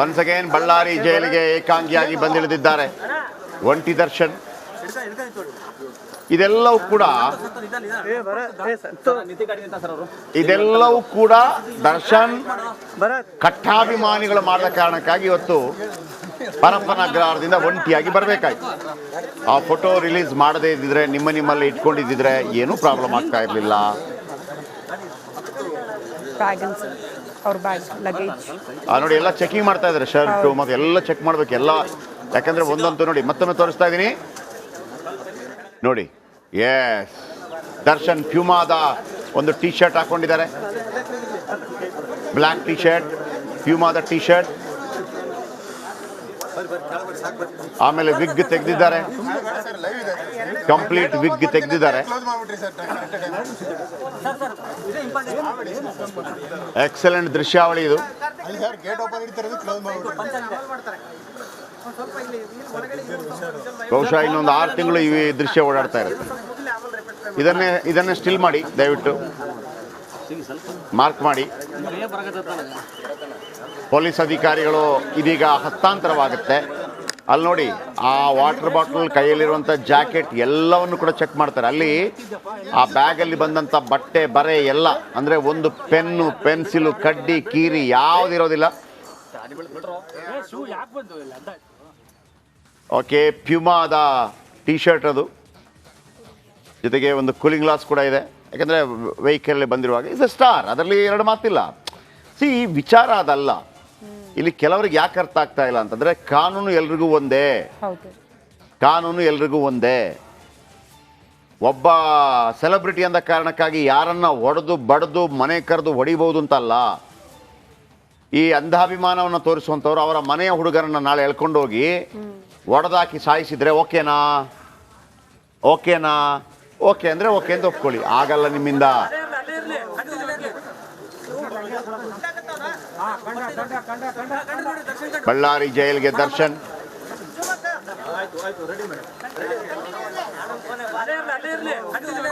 Once again Ballari ಜೈಲಿಗೆ ಏಕಾಂಗಿಯಾಗಿ ಬಂದಿಳಿದಿದ್ದಾರೆ. ಒಂಟಿ ದರ್ಶನ್. ಇದೆಲ್ಲವೂ ಕೂಡ ಇದೆಲ್ಲವೂ ಕೂಡ ದರ್ಶನ್ ಕಟ್ಟಾಭಿಮಾನಿಗಳು ಮಾಡಿದ ಕಾರಣಕ್ಕಾಗಿ ಇವತ್ತು ಅಗ್ರಹಾರದಿಂದ ಒಂಟಿಯಾಗಿ ಬರಬೇಕಾಯ್ತು. ಆ ಫೋಟೋ ರಿಲೀಸ್ ಮಾಡದೇ ಇದ್ದಿದ್ರೆ, ನಿಮ್ಮ ನಿಮ್ಮಲ್ಲಿ ಇಟ್ಕೊಂಡಿದ್ದಿದ್ರೆ ಏನೂ ಪ್ರಾಬ್ಲಮ್ ಆಗ್ತಾ ಇರಲಿಲ್ಲ. ಅವ್ರ ಬ್ಯಾಗ್ ಲಗೇಜ್ ಆ ನೋಡಿ ಎಲ್ಲ ಚೆಕಿಂಗ್ ಮಾಡ್ತಾ ಇದ್ದಾರೆ ಶರ್ಟ್ ಮತ್ತೆ ಎಲ್ಲ ಚೆಕ್ ಮಾಡ್ಬೇಕು ಎಲ್ಲ. ಯಾಕಂದ್ರೆ ಒಂದಂತೂ ನೋಡಿ ಮತ್ತೊಮ್ಮೆ ತೋರಿಸ್ತಾ ಇದ್ದೀನಿ ನೋಡಿ ಎಸ್ ದರ್ಶನ್ ಪ್ಯೂಮಾದ ಒಂದು ಟೀ ಶರ್ಟ್ ಹಾಕೊಂಡಿದ್ದಾರೆ. ಬ್ಲ್ಯಾಕ್ ಟಿ ಶರ್ಟ್ ಪ್ಯೂಮಾದ ಟಿ ಶರ್ಟ್ ಆಮೇಲೆ ವಿಗ್ ತೆಗೆದಿದ್ದಾರೆ. ಕಂಪ್ಲೀಟ್ ವಿಗ್ ತೆಗೆದಿದ್ದಾರೆ. ಎಕ್ಸಲೆಂಟ್ ದೃಶ್ಯಾವಳಿ ಇದು. ಬಹುಶಃ ಇನ್ನೊಂದು ಆರು ತಿಂಗಳು ಈ ದೃಶ್ಯ ಓಡಾಡ್ತಾ ಇರುತ್ತೆ. ಇದನ್ನೇ ಇದನ್ನೇ ಸ್ಟಿಲ್ ಮಾಡಿ ದಯವಿಟ್ಟು. ಮಾರ್ಕ್ ಮಾಡಿ. ಪೊಲೀಸ್ ಅಧಿಕಾರಿಗಳು ಇದೀಗ ಹಸ್ತಾಂತರವಾಗುತ್ತೆ. ಅಲ್ಲಿ ನೋಡಿ, ಆ ವಾಟರ್ ಬಾಟಲ್ ಕೈಯಲ್ಲಿರುವಂಥ ಜಾಕೆಟ್ ಎಲ್ಲವನ್ನು ಕೂಡ ಚೆಕ್ ಮಾಡ್ತಾರೆ. ಅಲ್ಲಿ ಆ ಬ್ಯಾಗಲ್ಲಿ ಬಂದಂಥ ಬಟ್ಟೆ, ಬರೆ ಎಲ್ಲ, ಅಂದರೆ ಒಂದು ಪೆನ್ನು ಪೆನ್ಸಿಲು ಕಡ್ಡಿ, ಕೀರಿ ಯಾವುದಿರೋದಿಲ್ಲ ಓಕೆ ಪ್ಯೂಮಾದ ಟೀ ಶರ್ಟ್ ಅದು. ಜೊತೆಗೆ ಒಂದು ಕೂಲಿಂಗ್ ಗ್ಲಾಸ್ ಕೂಡ ಇದೆ. ಯಾಕಂದರೆ ವೆಹಿಕಲ್ ಬಂದಿರುವಾಗ ಇಸ್ ಅ ಸ್ಟಾರ್ ಅದರಲ್ಲಿ ಎರಡು ಮಾತಿಲ್ಲ. ಸಿ ವಿಚಾರ ಅದಲ್ಲ. ಇಲ್ಲಿ ಕೆಲವರಿಗೆ ಯಾಕೆ ಅರ್ಥ ಆಗ್ತಾ ಇಲ್ಲ ಅಂತಂದರೆ ಕಾನೂನು ಎಲ್ರಿಗೂ ಒಂದೇ. ಕಾನೂನು ಎಲ್ರಿಗೂ ಒಂದೇ. ಒಬ್ಬ ಸೆಲೆಬ್ರಿಟಿ ಅಂದ ಕಾರಣಕ್ಕಾಗಿ ಯಾರನ್ನ ಹೊಡೆದು ಬಡ್ದು ಮನೆ ಕರೆದು ಹೊಡಿಬಹುದು ಅಂತಲ್ಲ. ಈ ಅಂಧಾಭಿಮಾನವನ್ನು ತೋರಿಸುವಂಥವ್ರು ಅವರ ಮನೆಯ ಹುಡುಗರನ್ನ ನಾಳೆ ಎಳ್ಕೊಂಡೋಗಿ ಒಡೆದಾಕಿ ಸಾಯಿಸಿದ್ರೆ ಓಕೆನಾ? ಓಕೆನಾ? ಓಕೆ ಅಂದರೆ ಓಕೆ ಅಂತ ಒಪ್ಕೊಳ್ಳಿ. ಆಗಲ್ಲ ನಿಮ್ಮಿಂದ. ಬಳ್ಳಾರಿ ಜೈಲ್ಗೆ ದರ್ಶನ್.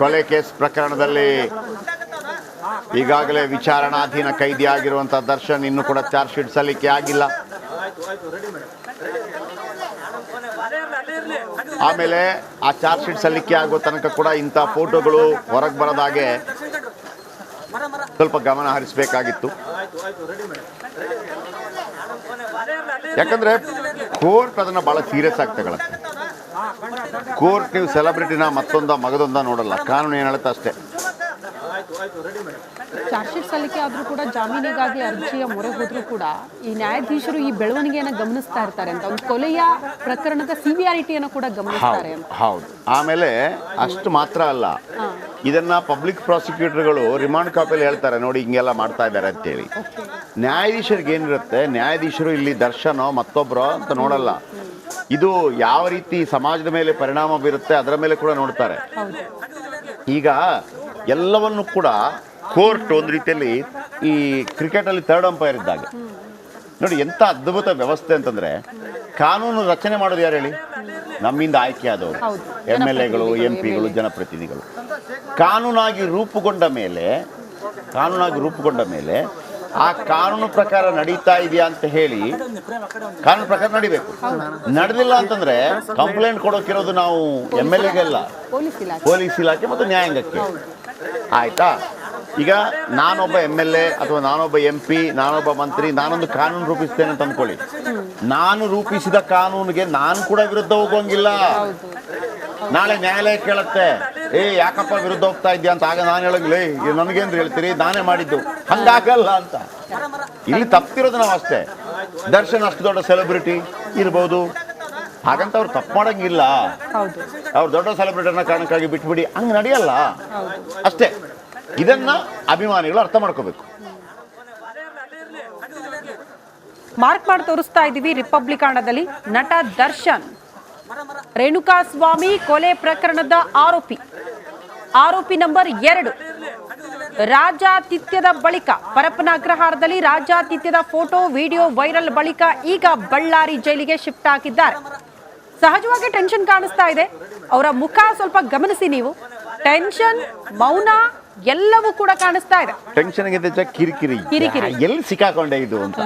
ಕೊಲೆ ಕೇಸ್ ಪ್ರಕರಣದಲ್ಲಿ ಈಗಾಗಲೇ ವಿಚಾರಣಾಧೀನ ಕೈದಿಯಾಗಿರುವಂಥ ದರ್ಶನ್ ಇನ್ನೂ ಕೂಡ ಚಾರ್ಜ್ ಶೀಟ್ ಸಲ್ಲಿಕೆ ಆಗಿಲ್ಲ. ಆಮೇಲೆ ಆ ಚಾರ್ಜ್ ಶೀಟ್ ಸಲ್ಲಿಕೆ ಆಗುವ ತನಕ ಕೂಡ ಇಂಥ ಫೋಟೋಗಳು ಹೊರಗೆ ಬರೋದಾಗೆ ಸ್ವಲ್ಪ ಗಮನ ಹರಿಸಬೇಕಾಗಿತ್ತು. ಯಾಕಂದ್ರೆ ಕೋರ್ಟ್ ಅದನ್ನ ಬಹಳ ಸೀರಿಯಸ್ ಆಗಿ ತಗೊಳತ್ತೆ. ಕೋರ್ಟ್ ನೀವು ಸೆಲೆಬ್ರಿಟಿನ ಮತ್ತೊಂದ ಮಗದೊಂದ ನೋಡಲ್ಲ. ಕಾನೂನು ಏನು ಹೇಳುತ್ತೆ ಅಷ್ಟೇ. ಚಾರ್ಜ್ ಶೀಟ್ ಸಲ್ಲಿಕೆ ಆದರೂ ಕೂಡ ಜಾಮೀನಿಗಾಗಿ ಅರ್ಜಿಯ ಮೊರೆ ಹೋದರೂ ಕೂಡ ಈ ನ್ಯಾಯಾಧೀಶರು ಈ ಬೆಳವಣಿಗೆಯನ್ನು ಗಮನಿಸ್ತಾ ಇರ್ತಾರೆ ಅಂತ ಒಂದು ಕೊಲೆಯ ಪ್ರಕರಣದ ಸಿವಿಯಾರಿಟಿಯನ್ನು ಕೂಡ ಗಮನಿಸ್ತಾರೆ ಹೌದು ಅಂತ. ಹೌದು ಆಮೇಲೆ ಅಷ್ಟು ಮಾತ್ರ ಅಲ್ಲ. ಇದನ್ನ ಪಬ್ಲಿಕ್ ಪ್ರಾಸಿಕ್ಯೂಟರ್ಗಳು ರಿಮಾಂಡ್ ಕಾಪಿಯಲ್ಲಿ ಹೇಳ್ತಾರೆ ನೋಡಿ ಹಿಂಗೆಲ್ಲ ಮಾಡ್ತಾ ಇದ್ದಾರೆ ಅಂತೇಳಿ. ನ್ಯಾಯಾಧೀಶರಿಗೆ ಏನಿರುತ್ತೆ ನ್ಯಾಯಾಧೀಶರು ಇಲ್ಲಿ ದರ್ಶನೋ ಮತ್ತೊಬ್ಬರೋ ಅಂತ ನೋಡಲ್ಲ. ಇದು ಯಾವ ರೀತಿ ಸಮಾಜದ ಮೇಲೆ ಪರಿಣಾಮ ಬೀರುತ್ತೆ ಅದರ ಮೇಲೆ ಕೂಡ ನೋಡ್ತಾರೆ. ಈಗ ಎಲ್ಲವನ್ನು ಕೂಡ ಕೋರ್ಟ್ ಒಂದು ರೀತಿಯಲ್ಲಿ ಈ ಕ್ರಿಕೆಟಲ್ಲಿ ಥರ್ಡ್ ಅಂಪೈರ್ ಇದ್ದಾಗ. ನೋಡಿ ಎಂಥ ಅದ್ಭುತ ವ್ಯವಸ್ಥೆ ಅಂತಂದರೆ ಕಾನೂನು ರಚನೆ ಮಾಡೋದು ಯಾರು ಹೇಳಿ? ನಮ್ಮಿಂದ ಆಯ್ಕೆ ಆದವರು. ಎಂ ಎಲ್ ಎಗಳು ಎಂ ಪಿಗಳು ಜನಪ್ರತಿನಿಧಿಗಳು. ಕಾನೂನಾಗಿ ರೂಪುಗೊಂಡ ಮೇಲೆ ಕಾನೂನಾಗಿ ರೂಪುಗೊಂಡ ಮೇಲೆ ಆ ಕಾನೂನು ಪ್ರಕಾರ ನಡೀತಾ ಇದೆಯಾ ಅಂತ ಹೇಳಿ ಕಾನೂನು ಪ್ರಕಾರ ನಡಿಬೇಕು. ನಡೆದಿಲ್ಲ ಅಂತಂದ್ರೆ ಕಂಪ್ಲೇಂಟ್ ಕೊಡೋಕಿರೋದು ನಾವು ಎಂ ಎಲ್ ಎಗೆಲ್ಲ ಪೊಲೀಸ್ ಇಲಾಖೆ. ಮತ್ತು ನ್ಯಾಯಾಂಗಕ್ಕೆ. ಆಯ್ತಾ? ಈಗ ನಾನೊಬ್ಬ ಎಂ ಎಲ್ ಎ ಅಥವಾ ನಾನೊಬ್ಬ ಎಂ ಪಿ ನಾನೊಬ್ಬ ಮಂತ್ರಿ ನಾನೊಂದು ಕಾನೂನು ರೂಪಿಸ್ತೇನೆ ಅಂತ ಅಂದ್ಕೊಳ್ಳಿ. ನಾನು ರೂಪಿಸಿದ ಕಾನೂನಿಗೆ ನಾನು ಕೂಡ ವಿರುದ್ಧ ಹೋಗೋಂಗಿಲ್ಲ ನಾಳೆ ನ್ಯಾಯಾಲಯ ಕೇಳುತ್ತೆ. ಏ ಯಾಕಪ್ಪ ವಿರುದ್ಧ ಹೋಗ್ತಾ ಇದ್ಯಾ ಅಂತ? ಆಗ ನಾನು ಹೇಳಂಗಿಲ್ಲ ಏ ನನಗೇನ್ರಿ ಹೇಳ್ತೀರಿ? ನಾನೇ ಮಾಡಿದ್ದು. ಹಂಗಾಗಲ್ಲ ಅಂತ. ಇಲ್ಲಿ ತಪ್ಪಿರೋದು ನಾವು ಅಷ್ಟೇ. ದರ್ಶನ್ ಅಷ್ಟು ದೊಡ್ಡ ಸೆಲೆಬ್ರಿಟಿ ಇರ್ಬೋದು. ಹಾಗಂತ ಅವ್ರು ತಪ್ಪು ಮಾಡಂಗಿಲ್ಲ. ಅವ್ರು ದೊಡ್ಡ ಸೆಲೆಬ್ರಿಟಿ ಅನ್ನೋ ಕಾರಣಕ್ಕಾಗಿ ಬಿಟ್ಬಿಡಿ. ಹಂಗೆ ನಡೆಯಲ್ಲ. ಅಷ್ಟೇ. ಇದನ್ನ ಅಭಿಮಾನಿಗಳು ಅರ್ಥ ಮಾಡ್ಕೋಬೇಕು. ಮಾರ್ಕ್ ಮಾಡಿ ತೋರಿಸ್ತಾ ಇದ್ದೀವಿ ರಿಪಬ್ಲಿಕಾಣದಲ್ಲಿ ನಟ ದರ್ಶನ್. ರೇಣುಕಾ ಸ್ವಾಮಿ ಕೊಲೆ ಪ್ರಕರಣದ ಆರೋಪಿ. ಆರೋಪಿ ನಂಬರ್ ಎರಡು. ರಾಜಾತಿಥ್ಯದ ಬಳಿಕ ಪರಪ್ಪನ ಅಗ್ರಹಾರದಲ್ಲಿ ರಾಜಾತಿಥ್ಯದ ಫೋಟೋ, ವಿಡಿಯೋ ವೈರಲ್ ಬಳಿಕ ಈಗ ಬಳ್ಳಾರಿ ಜೈಲಿಗೆ ಶಿಫ್ಟ್ ಹಾಕಿದ್ದಾರೆ ಸಹಜವಾಗಿ ಟೆನ್ಷನ್ ಕಾಣಿಸ್ತಾ ಇದೆ. ಅವರ ಮುಖ ಸ್ವಲ್ಪ ಗಮನಿಸಿ ನೀವು. ಟೆನ್ಷನ್, ಮೌನ ಎಲ್ಲವೂ ಕೂಡ ಕಾಣಿಸ್ತಾ ಇದೆ. ಟೆನ್ಷನ್ ಕಿರಿಕಿರಿ. ಕಿರಿಕಿರಿ. ಎಲ್ಲಿ ಸಿಕ್ಕಾಕೊಂಡೆ ಇದು ಅಂತ?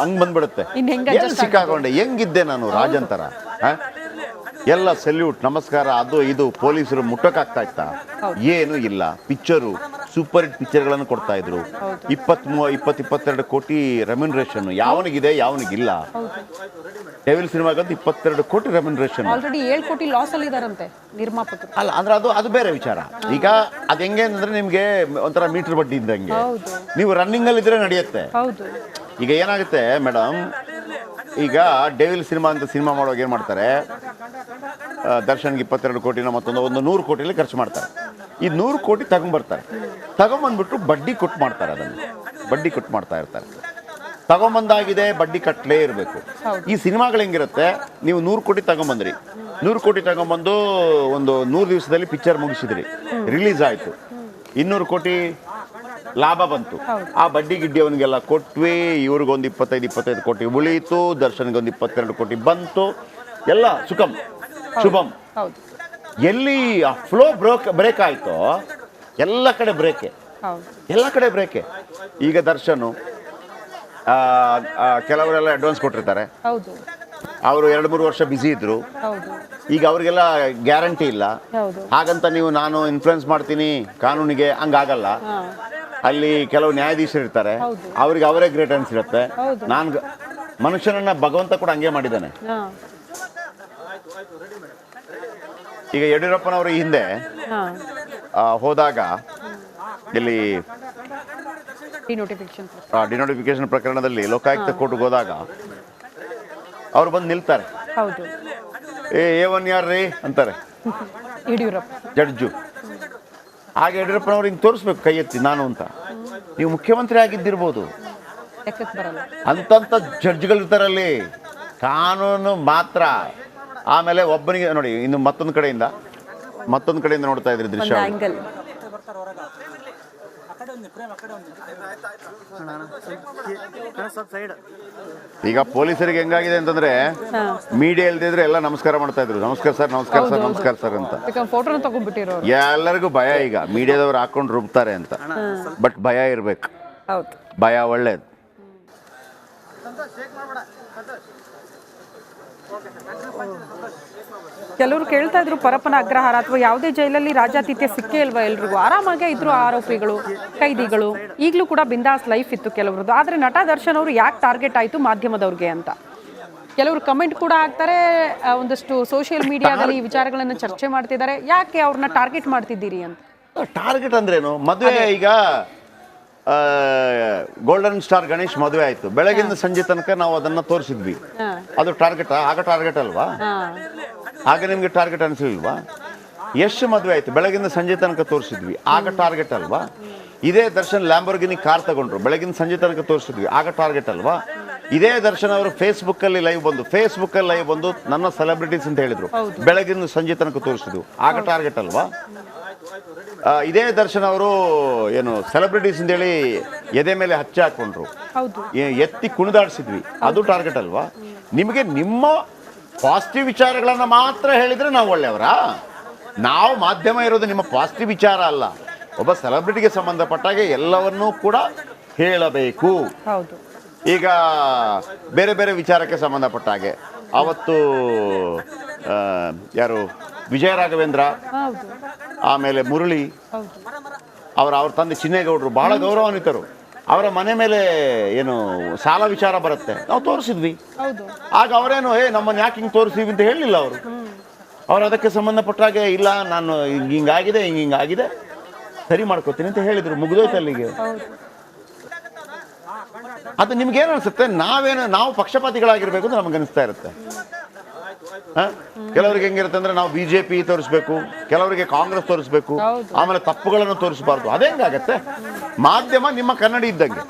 ಹಂಗ್ ಬಂದ್ಬಿಡುತ್ತೆ. ಎಲ್ಲಿ ಸಿಕ್ಕಾಕೊಂಡೆ? ಹೆಂಗಿದ್ದೆ ನಾನು ರಾಜಂತರ? ಎಲ್ಲ ಸೆಲ್ಯೂಟ್ ನಮಸ್ಕಾರ ಅದು ಇದು ಪೊಲೀಸರು ಮುಟ್ಟಕ್ಕಾಗ್ತಾ ಇತ್ತಾ? ಏನು ಇಲ್ಲ. ಪಿಕ್ಚರು ಸೂಪರ್ ಹಿಟ್ ಪಿಕ್ಚರ್ಗಳನ್ನು ಕೊಡ್ತಾ ಇದ್ರು. ಇಪ್ಪತ್ತ್ ಮೂವ ಇಪ್ಪತ್ತು ಇಪ್ಪತ್ತೆರಡು ಕೋಟಿ ರೆಮ್ಯುನರೇಷನ್ ಯಾವನಿಗಿದೆ ಯಾವನಿಗಿಲ್ಲ. ಡೆವಿಲ್ ಸಿನಿಮಾಗಂತ ಇಪ್ಪತ್ತೆರಡು ಕೋಟಿ ರೆಮ್ಯುನರೇಷನ್ ಆಲ್ರೆಡಿ ಏಳು ಕೋಟಿ ಲಾಸ್ ಅಲ್ಲಿ ಇದಾರಂತೆ ನಿರ್ಮಾಪಕರು. ಅಲ್ಲ ಅಂದ್ರೆ ಅದು ಅದು ಬೇರೆ ವಿಚಾರ. ಈಗ ಅದು ಹೆಂಗೆ ಅಂದ್ರೆ ನಿಮ್ಗೆ ಒಂಥರ ಮೀಟರ್ ಬಡ್ಡಿ ಇದ್ದಂಗೆ. ನೀವು ರನ್ನಿಂಗ್ ಅಲ್ಲಿ ಇದ್ರೆ ನಡೆಯುತ್ತೆ ಈಗ ಏನಾಗುತ್ತೆ ಮೇಡಮ್ ಈಗ ಡೆವಿಲ್ ಸಿನಿಮಾ ಅಂತ ಸಿನಿಮಾ ಮಾಡುವಾಗ ಏನು ಮಾಡ್ತಾರೆ? ದರ್ಶನ್ಗೆ ಇಪ್ಪತ್ತೆರಡು ಕೋಟಿನ ಮತ್ತೊಂದು ಒಂದು ನೂರು ಕೋಟಿಲಿ ಖರ್ಚು ಮಾಡ್ತಾರೆ. ಈ ನೂರು ಕೋಟಿ ತಗೊಂಬರ್ತಾರೆ. ತಗೊಂಬಂದ್ಬಿಟ್ಟು ಬಡ್ಡಿ ಕೊಟ್ಟು ಮಾಡ್ತಾರೆ ಅದನ್ನು. ಬಡ್ಡಿ ಕೊಟ್ಟು ಮಾಡ್ತಾ ಇರ್ತಾರೆ. ತಗೊಂಬಂದಾಗಿದೆ ಬಡ್ಡಿ ಕಟ್ಟಲೇ ಇರಬೇಕು. ಈ ಸಿನಿಮಾಗಳು ಹೆಂಗಿರುತ್ತೆ? ನೀವು ನೂರು ಕೋಟಿ ತಗೊಂಬಂದ್ರಿ. ನೂರು ಕೋಟಿ ತಗೊಂಬಂದು ಒಂದು ನೂರು ದಿವಸದಲ್ಲಿ ಪಿಕ್ಚರ್ ಮುಗಿಸಿದ್ರಿ. ರಿಲೀಸ್ ಆಯಿತು. ಇನ್ನೂರು ಕೋಟಿ ಲಾಭ ಬಂತು. ಆ ಬಡ್ಡಿ ಗಿಡ್ಡಿ ಅವನಿಗೆಲ್ಲ ಕೊಟ್ವಿ ಇವ್ರಿಗೊಂದು ಇಪ್ಪತ್ತೈದು ಇಪ್ಪತ್ತೈದು ಕೋಟಿ ಉಳೀತು ದರ್ಶನ್ಗೊಂದು ಇಪ್ಪತ್ತೆರಡು ಕೋಟಿ ಬಂತು. ಎಲ್ಲ ಸುಖಂ. ಶುಭಂ. ಎಲ್ಲಿ ಫ್ಲೋ ಬ್ರೋಕ್ ಬ್ರೇಕ್ ಆಯ್ತೋ ಎಲ್ಲ ಕಡೆ ಬ್ರೇಕೆ ಎಲ್ಲ ಕಡೆ ಬ್ರೇಕೆ ಈಗ ದರ್ಶನು ಕೆಲವರೆಲ್ಲ ಅಡ್ವಾನ್ಸ್ ಕೊಟ್ಟಿರ್ತಾರೆ. ಅವರು ಎರಡು ಮೂರು ವರ್ಷ ಬ್ಯುಸಿ ಇದ್ರು. ಈಗ ಅವರಿಗೆಲ್ಲ ಗ್ಯಾರಂಟಿ ಇಲ್ಲ. ಹಾಗಂತ ನೀವು ನಾನು ಇನ್ಫ್ಲುಯೆನ್ಸ್ ಮಾಡ್ತೀನಿ ಕಾನೂನಿಗೆ ಹಂಗಾಗಲ್ಲ. ಅಲ್ಲಿ ಕೆಲವು ನ್ಯಾಯಾಧೀಶರು ಇರ್ತಾರೆ. ಅವ್ರಿಗೆ ಅವರೇ ಗ್ರೇಟ್ ಅನ್ಸಿರುತ್ತೆ ನಾನು ಮನುಷ್ಯನನ್ನ ಭಗವಂತ ಕೂಡ ಹಂಗೆ ಮಾಡಿದ್ದಾನೆ. ಈಗ ಯಡಿಯೂರಪ್ಪನವರು ಈ ಹಿಂದೆ ಹೋದಾಗ ಇಲ್ಲಿ ಡಿನೋಟಿಫಿಕೇಶನ್ ಪ್ರಕರಣದಲ್ಲಿ ಲೋಕಾಯುಕ್ತ ಕೋರ್ಟ್ಗೆ ಹೋದಾಗ ಅವ್ರು ಬಂದು ನಿಲ್ತಾರೆ. ಏ ಏ ಒನ್ ಯಾರ್ರೀ ಅಂತಾರೆ. ಯಡಿಯೂರಪ್ಪ. ಜಡ್ಜು. ಹಾಗೆ ಯಡಿಯೂರಪ್ಪನವ್ರು ಹಿಂಗೆ ತೋರಿಸ್ಬೇಕು ಕೈ ಎತ್ತಿ ನಾನು ಅಂತ. ನೀವು ಮುಖ್ಯಮಂತ್ರಿ ಆಗಿದ್ದಿರ್ಬೋದು. ಅಂತಂಥ ಜಡ್ಜ್ಗಳಿರ್ತಾರಲ್ಲಿ ಕಾನೂನು ಮಾತ್ರ ಆಮೇಲೆ ಒಬ್ಬನಿಗೆ ನೋಡಿ ಇನ್ನು ಮತ್ತೊಂದು ಕಡೆಯಿಂದ ಮತ್ತೊಂದು ಕಡೆಯಿಂದ ನೋಡ್ತಾ ಇದ್ರಿ ಒಂದು ದೃಶ್ಯ ಈಗ ಪೊಲೀಸರಿಗೆ ಹೆಂಗಾಗಿದೆ ಅಂತಂದ್ರೆ ಮೀಡಿಯಾ ಇಲ್ದಿದ್ರೆ ಎಲ್ಲ ನಮಸ್ಕಾರ ಮಾಡ್ತಾ ಇದ್ರು. ನಮಸ್ಕಾರ ಸರ್ ನಮಸ್ಕಾರ ಸರ್ ನಮಸ್ಕಾರ ಸರ್ ಅಂತ. ಎಲ್ಲರಿಗೂ ಭಯ ಈಗ. ಮೀಡಿಯಾದವ್ರು ಹಾಕೊಂಡು ರುಬ್ತಾರೆ ಅಂತ. ಬಟ್ ಭಯ ಇರ್ಬೇಕು. ಹೌದು. ಭಯ ಒಳ್ಳೇದು. ಕೆಲವರು ಕೇಳ್ತಾ ಇದ್ರು ಪರಪ್ಪನ ಅಗ್ರಹಾರ ಅಥವಾ ಯಾವುದೇ ಜೈಲಲ್ಲಿ ರಾಜಾತಿಥ್ಯ ಸಿಕ್ಕೇ ಇಲ್ವಾ ಎಲ್ರಿಗೂ? ಆರಾಮಾಗೇ ಇದ್ರು ಆರೋಪಿಗಳು ಕೈದಿಗಳು. ಈಗಲೂ ಕೂಡ ಬಿಂದಾಸ್ ಲೈಫ್ ಇತ್ತು ಕೆಲವ್ರದ್ದು. ಆದರೆ ನಟ ದರ್ಶನ್ ಅವರು ಯಾಕೆ ಟಾರ್ಗೆಟ್ ಆಯಿತು ಮಾಧ್ಯಮದವ್ರಿಗೆ ಅಂತ? ಕೆಲವರು ಕಮೆಂಟ್ ಕೂಡ ಹಾಕ್ತಾರೆ ಒಂದಷ್ಟು ಸೋಷಿಯಲ್ ಮೀಡಿಯಾದಲ್ಲಿ ಈ ವಿಚಾರಗಳನ್ನು ಚರ್ಚೆ ಮಾಡ್ತಿದ್ದಾರೆ. ಯಾಕೆ ಅವ್ರನ್ನ ಟಾರ್ಗೆಟ್ ಮಾಡ್ತಿದ್ದೀರಿ ಅಂತ? ಟಾರ್ಗೆಟ್ ಅಂದ್ರೇನು? ಮದುವೆ ಈಗ ಗೋಲ್ಡನ್ ಸ್ಟಾರ್ ಗಣೇಶ್ ಮದುವೆ ಆಯ್ತು. ಬೆಳಗಿಂದ ಸಂಜೆ ತನಕ ನಾವು ಅದನ್ನ ತೋರಿಸಿದ್ವಿ. ಅದು ಟಾರ್ಗೆಟ್ ಆಗ ಟಾರ್ಗೆಟ್ ಅಲ್ವಾ? ಆಗ ನಿಮ್ಗೆ ಟಾರ್ಗೆಟ್ ಅನ್ಸಲಿಲ್ವಾ ಎಷ್ಟು ಮದುವೆ ಆಯ್ತು. ಬೆಳಗಿಂದ ಸಂಜೆ ತನಕ ತೋರಿಸಿದ್ವಿ. ಆಗ ಟಾರ್ಗೆಟ್ ಅಲ್ವಾ? ಇದೇ ದರ್ಶನ್ ಲ್ಯಾಂಬರ್ಗಿನಿ ಕಾರ್ ತಗೊಂಡ್ರು. ಬೆಳಗಿನ ಸಂಜೆ ತನಕ ತೋರಿಸಿದ್ವಿ. ಆಗ ಟಾರ್ಗೆಟ್ ಅಲ್ವಾ? ಇದೇ ದರ್ಶನ್ ಅವರು ಫೇಸ್ಬುಕ್ ಅಲ್ಲಿ ಲೈವ್ ಬಂದು ಫೇಸ್ಬುಕ್ ಅಲ್ಲಿ ಲೈವ್ ಬಂದು ನನ್ನ ಸೆಲೆಬ್ರಿಟೀಸ್ ಅಂತ ಹೇಳಿದ್ರು. ಬೆಳಗಿನ ಸಂಜೆ ತನಕ ತೋರಿಸಿದ್ವಿ. ಆಗ ಟಾರ್ಗೆಟ್ ಅಲ್ವಾ? ಇದೇ ದರ್ಶನ್ ಅವರು ಏನು ಸೆಲೆಬ್ರಿಟೀಸ್ ಅಂತೇಳಿ ಎದೆ ಮೇಲೆ ಹಚ್ಚಿ ಹಾಕೊಂಡ್ರು. ಎತ್ತಿ ಕುಣಿದಾಡಿಸಿದ್ವಿ. ಅದು ಟಾರ್ಗೆಟ್ ಅಲ್ವಾ? ನಿಮಗೆ ನಿಮ್ಮ ಪಾಸಿಟಿವ್ ವಿಚಾರಗಳನ್ನು ಮಾತ್ರ ಹೇಳಿದ್ರೆ ನಾವು ಒಳ್ಳೆಯವರಾ? ನಾವು ಮಾಧ್ಯಮ ಇರೋದು ನಿಮ್ಮ ಪಾಸಿಟಿವ್ ವಿಚಾರ ಅಲ್ಲ. ಒಬ್ಬ ಸೆಲೆಬ್ರಿಟಿಗೆ ಸಂಬಂಧಪಟ್ಟಾಗೆ ಎಲ್ಲವನ್ನೂ ಕೂಡ ಹೇಳಬೇಕು. ಹೌದು. ಈಗ ಬೇರೆ ಬೇರೆ ವಿಚಾರಕ್ಕೆ ಸಂಬಂಧಪಟ್ಟಾಗೆ ಆವತ್ತು ಅವತ್ತು ಯಾರು? ವಿಜಯ ರಾಘವೇಂದ್ರ ಆಮೇಲೆ ಮುರಳಿ ಅವರ ಅವ್ರ ತಂದೆ ಚಿನ್ನೇಗೌಡರು ಬಹಳ ಗೌರವಾನ್ವಿತರು. ಅವರ ಮನೆ ಮೇಲೆ ಏನು ಸಾಲ ವಿಚಾರ ಬರುತ್ತೆ. ನಾವು ತೋರಿಸಿದ್ವಿ. ಆಗ ಅವರೇನು ಏ ನಮ್ಮನ್ನು ಯಾಕೆ ಹಿಂಗೆ ತೋರಿಸಿದ್ವಿ? ಅಂತ ಹೇಳಿಲ್ಲ ಅವರು. ಅವ್ರು ಅದಕ್ಕೆ ಸಂಬಂಧಪಟ್ಟಾಗೆ ಇಲ್ಲ ನಾನು ಹಿಂಗೆ ಹಿಂಗಾಗಿದೆ ಹಿಂಗೆ ಹಿಂಗಾಗಿದೆ ಸರಿ ಮಾಡ್ಕೋತೀನಿ ಅಂತ ಹೇಳಿದರು. ಮುಗಿದೋಯ್ತು ಅಲ್ಲಿಗೆ. ಅದು ನಿಮ್ಗೇನು ಅನಿಸುತ್ತೆ? ನಾವೇನು ನಾವು ಪಕ್ಷಪಾತಿಗಳಾಗಿರ್ಬೇಕು ಅಂತ ನಮ್ಗೆ ಅನಿಸ್ತಾ ಇರುತ್ತೆ? ಕೆಲವರಿಗೆ ಹೆಂಗಿರುತ್ತೆ ಅಂದ್ರೆ ನಾವು ಬಿಜೆಪಿ ತೋರಿಸ್ಬೇಕು ಕೆಲವರಿಗೆ ಕಾಂಗ್ರೆಸ್ ತೋರಿಸ್ಬೇಕು ಆಮೇಲೆ ತಪ್ಪುಗಳನ್ನು ತೋರಿಸಬಾರ್ದು. ಅದೇ ಹೆಂಗಾಗತ್ತೆ? ಮಾಧ್ಯಮ ನಿಮ್ಮ ಕನ್ನಡಿ ಇದ್ದಂಗೆ.